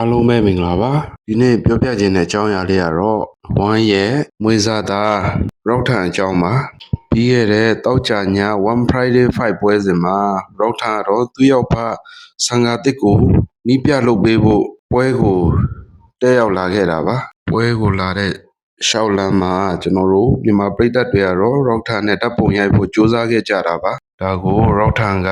အားလုံးပဲမင်္ဂလာပါဒီနေ့ပြောပြခြင်းတဲ့အကြောင်းအရာလေးကတော့ဝမ်းရဲ့မွေးစားသားရောက်ထန်အကြောင်းပါပြီးခဲ့တဲ့တောက်ကြညာ One Friday Fight ပွဲစဉ်မှာရောက်ထန်ကတော့သူ့ရောက်ဖဆန်ဃာတစ်ကိုနီးပြလုပ်ပေးဖို့ပွဲကိုတက်ရောက်လာခဲ့တာပါပွဲကိုလာတဲ့ရှောက်လန်းမှာကျွန်တော်တို့မြန်မာပြည်သက်တွေကတော့ရောက်ထန်နဲ့တပ်ပုံရိုက်ဖို့ကြိုးစားခဲ့ကြတာပါဒါကိုရောက်ထန်က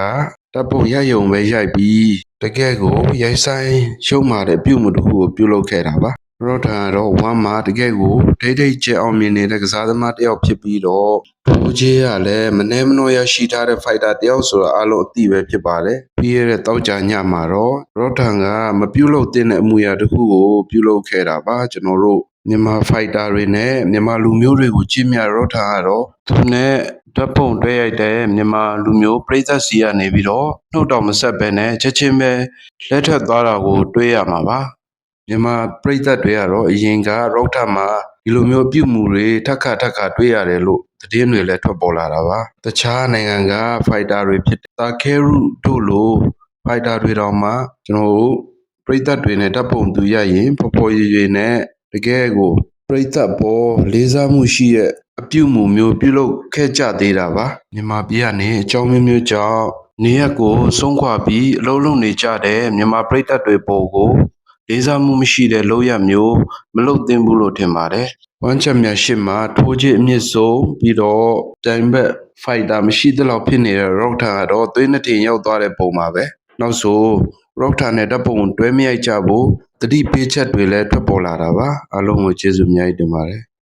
တပ်ပုံရိုက်ရုံပဲရိုက်ပြီးတကယ်ကိုရိုက်ဆိုင်ရှုံးမာတဲ့ပြုမှုတစ်ခုကိုပြုလုပ်ခဲ့တာပါရောထာကတော့ဝမ်းမှာတကယ်ကိုဒိတ်ဒိတ်ကျအောင်မြင်နေတဲ့ကစားသမားတစ်ယောက်ဖြစ်ပြီးတော့ဘူကြီးကလည်းမနှဲမနှောရရှိထားတဲ့ဖိုက်တာတစ်ယောက်ဆိုတာအလုံးအသိပဲဖြစ်ပါတယ်ပြီးရတဲ့တောက်ကြညမှာတော့ရောထာကမပြုလုပ်တဲ့အမှုရာတစ်ခုကိုပြုလုပ်ခဲ့တာပါကျွန်တော်တို့ မြန်မာဖိုက်တာတွေနဲ့မြန်မာလူမျိုးတွေကိုကြည့်မြရောထာကတော့သူနဲ့ဓာတ်ပုံတွဲရိုက်တဲ့မြန်မာလူမျိုးပြည်သက်စီကနေပြီးတော့နှုတ်တော်မဆက်ပဲနဲ့ချက်ချင်းပဲလက်ထပ်သွားတာကိုတွေးရမှာပါမြန်မာပြည်သက်တွေကတော့အရင်ကရောထာမှာဒီလိုမျိုးပြုမှုတွေထက်ခါထက်ခါတွေးရတယ်လို့သတင်းတွေလည်းထွက်ပေါ်လာတာပါတခြားနိုင်ငံကဖိုက်တာတွေဖြစ်တဲ့တာခဲရုတို့လိုဖိုက်တာတွေတောင်မှကျွန်တော်တို့ပရိသတ်တွေနဲ့ဓာတ်ပုံသူရရင်ဖော်ဖော်ရွရွနဲ့ တကယ်ကိုပရိသတ်ပေါ်လေးစားမှုရှိတဲ့အပြုမှုမျိုးပြုလုပ်ခဲ့ကြသေးတာပါမြန်မာပြည်ကနေအကြောင်းမျိုးမျိုးကြောင့်နေရက်ကိုဆုံးခွာပြီးအလုံးလုံးနေကြတဲ့မြန်မာပရိသတ်တွေပေါ်ကိုလေးစားမှုမရှိတဲ့လောက်ရမျိုးမလုပ်သင့်ဘူးလို့ထင်ပါတယ်ဝမ်းချက်မြတ်ရှိမှာထိုးချစ်အမြင့်ဆုံးပြီးတော့ပြိုင်ဘက်ဖိုက်တာမရှိသလောက်ဖြစ်နေတဲ့ရော့ထာကတော့သွေးနှစ်ထင်ရောက်သွားတဲ့ပုံပါပဲနောက်ဆို ရော့ထာနဲ့ဓာတ်ပုံတွဲမရိုက်ကြဘူးတတိပေးချက်တွေလည်းထွက်ပေါ်လာတာပါအားလုံးကိုကျေးဇူးအများကြီးတင်ပါတယ်